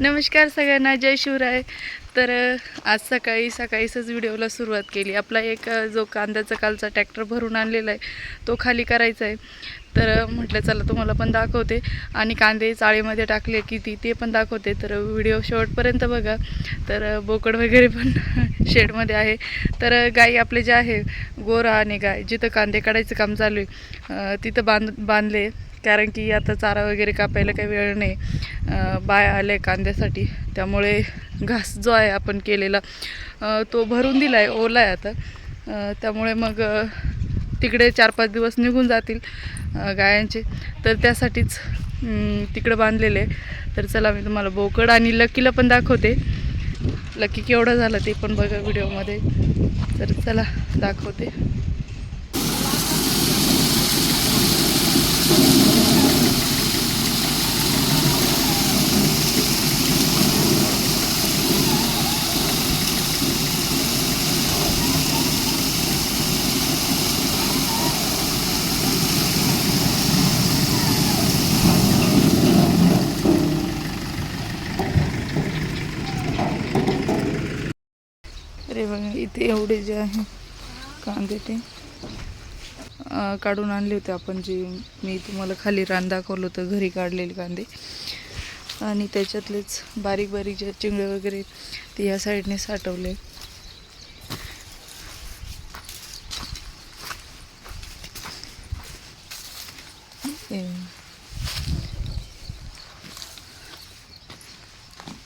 नमस्कार सगळ्यांना जय शिवराय. तर आज सकाळी सकाळीच व्हिडिओला सुरुवात केली. आपला एक जो कांद्याचा कालचा ट्रॅक्टर भरून आणलेला आहे तो खाली करायचा आहे. तर म्हटलं चला तुम्हाला पण दाखवते. आणि कांदे चाळीमध्ये टाकले किती ते पण दाखवते. तर व्हिडिओ शेवटपर्यंत बघा. तर बोकड वगैरे पण शेडमध्ये आहे. तर गाई आपले जे आहे गोरा आणि गाय जिथं कांदे काढायचं काम चालू आहे तिथं बांध बांधले. कारण की आता चारा वगैरे कापायला काही वेळ नाही. बाय बाया कांद्यासाठी. त्यामुळे घास जो आहे आपण केलेला तो भरून दिला आहे ओला आहे आता त्यामुळे मग तिकडे चार पाच दिवस निघून जातील गायांचे. तर त्यासाठीच तिकडं बांधलेले तर चला मी तुम्हाला बोकड आणि लकीला पण दाखवते. लकी केवढं झालं ते पण बघा व्हिडिओमध्ये तर चला दाखवते. हे बघा इथे एवढे जे आहे कांदे ते. काढून आणले होते आपण जे मी तुम्हाला खाली रान दाखवलं होतं घरी काढलेले कांदे. आणि त्याच्यातलेच बारीक बारीक जे चिंगळे वगैरे ते या साईडने साठवले हे.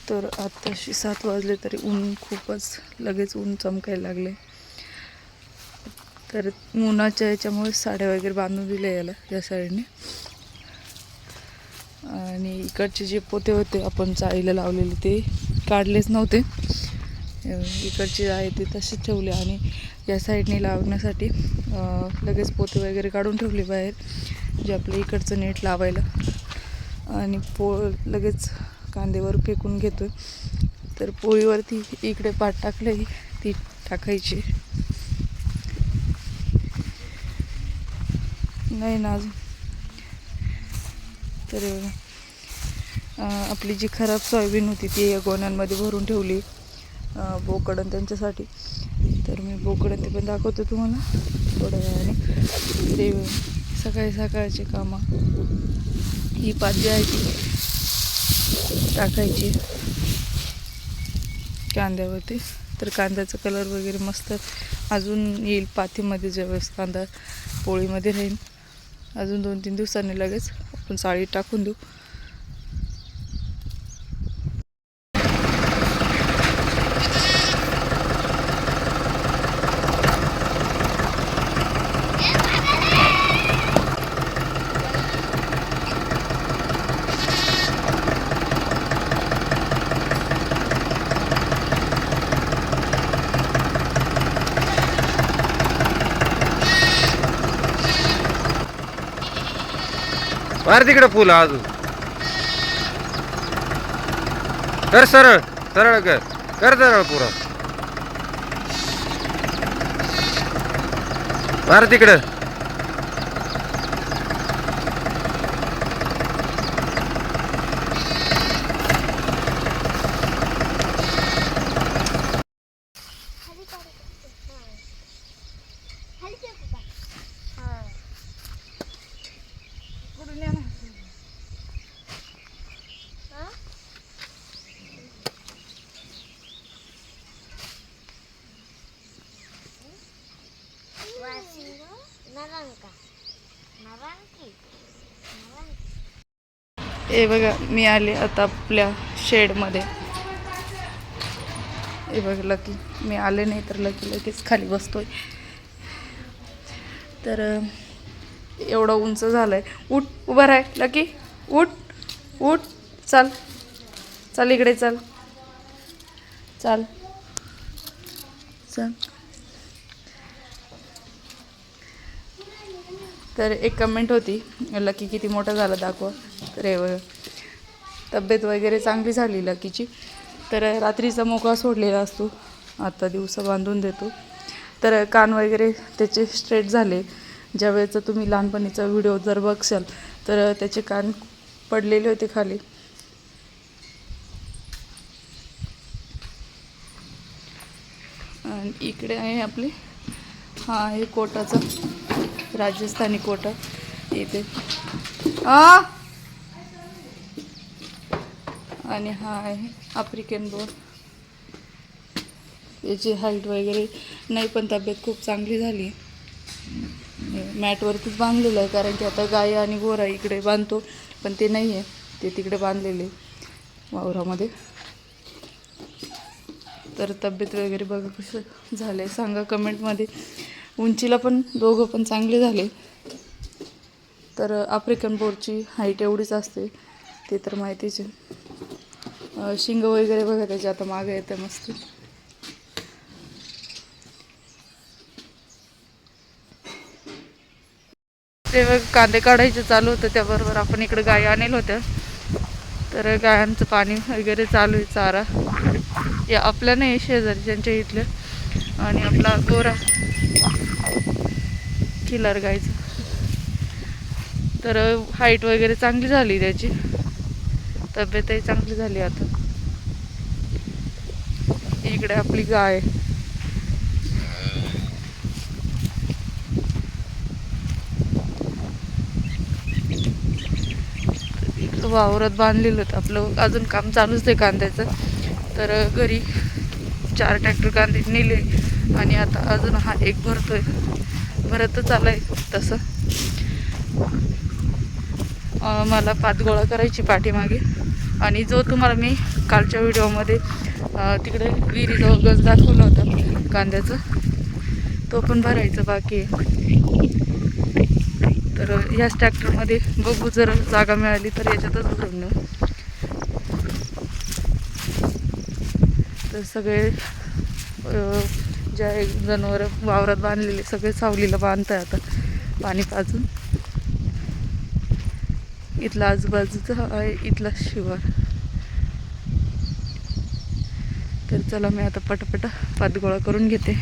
तर आत्ताशी सात वाजले तरी ऊन खूपच लगेच ऊन चमकायला लागले. तर उन्हाच्या याच्यामुळे साड्या वगैरे बांधून दिल्या याला या साईडने आणि इकडचे जे पोते होते आपण चाळीला लावलेले ते काढलेच नव्हते. इकडचे आहे ते तसेच ठेवले आणि या साईडने लावण्यासाठी लगेच पोते वगैरे काढून ठेवले बाहेर जे आपलं इकडचं नेट लावायला. आणि पो लगेच कांदेवर फेकून घेतो तर पोळीवरती इकडे पाट टाकले ती टाकायची. नाही ना अजून. तर आपली जी खराब सोयाबीन होती ती या गोण्यांमध्ये भरून ठेवली अं, बोकडं त्यांच्यासाठी. तर मी बोकडं ते पण दाखवते तुम्हाला. थोड्या वेळाने. ते सकाळी सकाळची कामं. ही पात जी आहे ती. टाकायची कांद्यावरती. तर कांद्याचा कलर वगैरे मस्त अजून येईल पातीमध्ये ज्यावेळेस कांदा पोळीमध्ये राहील. अजून दोन तीन दिवसांनी लगेच आपण साळी टाकून देऊ. मार तिकडे पूल अजून. कर सरळ सरळ कर कर सरळ पुरा. मार तिकडं. हे बघा मी आले आता आपल्या शेडमध्ये हे बघ लकी मी आले नाही तर लकी लगेच खाली बसतोय. तर एवढं उंच झालंय. उठ उभं राह लकी उठ उठ. चाल. चाल इकडे चाल. चाल. चल. तर एक कमेंट होती लकी किती मोठं झालं दाखवा. तर हे तब्येत वगैरे चांगली झाली लकीची तर रात्रीचा मोकळा सोडलेला असतो. आता दिवसा बांधून देतो. तर कान वगैरे त्याचे स्ट्रेट झाले. ज्या वेळेचा तुम्ही लहानपणीचा व्हिडिओ जर बघशाल तर त्याचे कान पडलेले होते खाली. आणि इकडे आहे आपले हा हे कोटाचा. राजस्थानी कोटा इथे. आ? आणि हा आहे आफ्रिकन बोर याची हाईट वगैरे नाही पण तब्येत खूप चांगली झाली. मॅटवरतीच बांधलेलं आहे कारण की आता गाय आणि गोरा इकडे बांधतो पण ते नाही आहे. ते तिकडे बांधलेले वावरामध्ये. तर तब्येत वगैरे बघा कसं झालं आहे सांगा कमेंटमध्ये उंचीला पण दोघं पण चांगले झाले. तर आफ्रिकन बोरची हाईट एवढीच असते ते तर माहितीच आहे. शिंग वगैरे बघा त्याचे आता मागं येतं मस्त. ते बघ कांदे काढायचे चालू होतं त्याबरोबर आपण इकडे गाय आणेल होत्या. तर गायांचं पाणी वगैरे चालू आहे चारा. या आपल्या नाही शेजारी ज्यांच्या इथलं आणि आपला गोरा. किलर गायचं तर हाईट वगैरे चांगली झाली त्याची. तब्येतही चांगली झाली आता. इकडे आपली गाय. वावरात बांधलेलं होतं आपलं. अजून काम चालूच आहे कांद्याचं. तर घरी चार ट्रॅक्टर कांदे नेले आणि आता अजून हा एक भरतोय. भरतच आलाय तसं. मला पात गोळा करायची पाठीमागे. आणि जो तुम्हाला मी कालच्या व्हिडिओमध्ये तिकडे विहिरीजवळ गज दाखवलं होतं कांद्याचं तो पण भरायचा बाकी आहे. तर ह्याच ट्रॅक्टरमध्ये बघू जर जागा मिळाली तर याच्यातच भरून नेऊ. तर सगळे ज्या जनावर वावरात बांधलेले सगळे सावलीला बांधताय आता पाणी पाजून इथला आजूबाजूचा आहे इथला शिवार. तर चला मी आता पटपटा पात गोळा करून घेते.